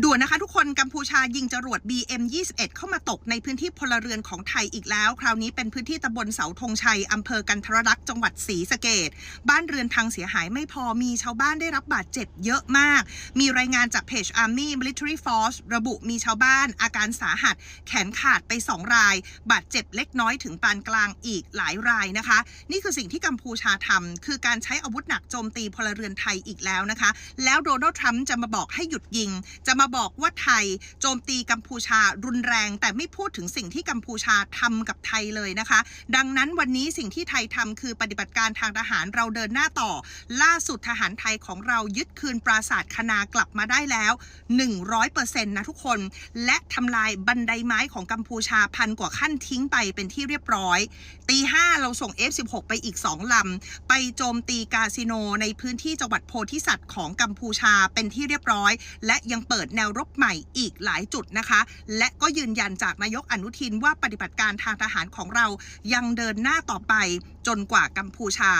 ด่วนนะคะทุกคนกัมพูชายิงจรวด BM21 เข้ามาตกในพื้นที่พลเรือนของไทยอีกแล้ว คราวนี้เป็นพื้นที่ตำบลเสาธงชัยอำเภอกันทรลักษ์จังหวัดศรีสะเกดบ้านเรือนพังเสียหายไม่พอมีชาวบ้านได้รับบาดเจ็บเยอะมาก มีรายงานจากเพจ Army Military Force ระบุมีชาวบ้านอาการสาหัส แขนขาดไป 2 ราย บาดเจ็บเล็กน้อยถึงปานกลางอีกหลายรายนะคะ นี่คือสิ่งที่กัมพูชาทำคือการใช้อาวุธหนักโจมตีพลเรือนไทยอีกแล้วนะคะ แล้วโดนัลด์ทรัมป์จะมาบอกให้หยุดยิงจะมาบอกว่าไทยโจมตีกัมพูชารุนแรง แต่ไม่พูดถึงสิ่งที่กัมพูชาทำกับไทยเลยนะคะ ดังนั้นวันนี้สิ่งที่ไทยทำคือปฏิบัติการทางทหารเราเดินหน้าต่อ ล่าสุดทหารไทยของเรายึดคืนปราสาทคณากลับมาได้แล้ว 100%นะทุกคน และทำลายบันไดไม้ของกัมพูชาพันกว่าขั้นทิ้งไปเป็นที่เรียบร้อย ตีห้าเราส่ง F16 ไปอีก 2 ลำ ไปโจมตีคาสิโนในพื้นที่จังหวัดโพธิสัตว์ของกัมพูชาเป็นที่เรียบร้อย และยังเปิดแนวรบใหม่อีกหลายจุดนะคะ และก็ยืนยันจากนายกอนุทินว่าปฏิบัติการทางทหารของเรายังเดินหน้าต่อไปจนกว่ากัมพูชา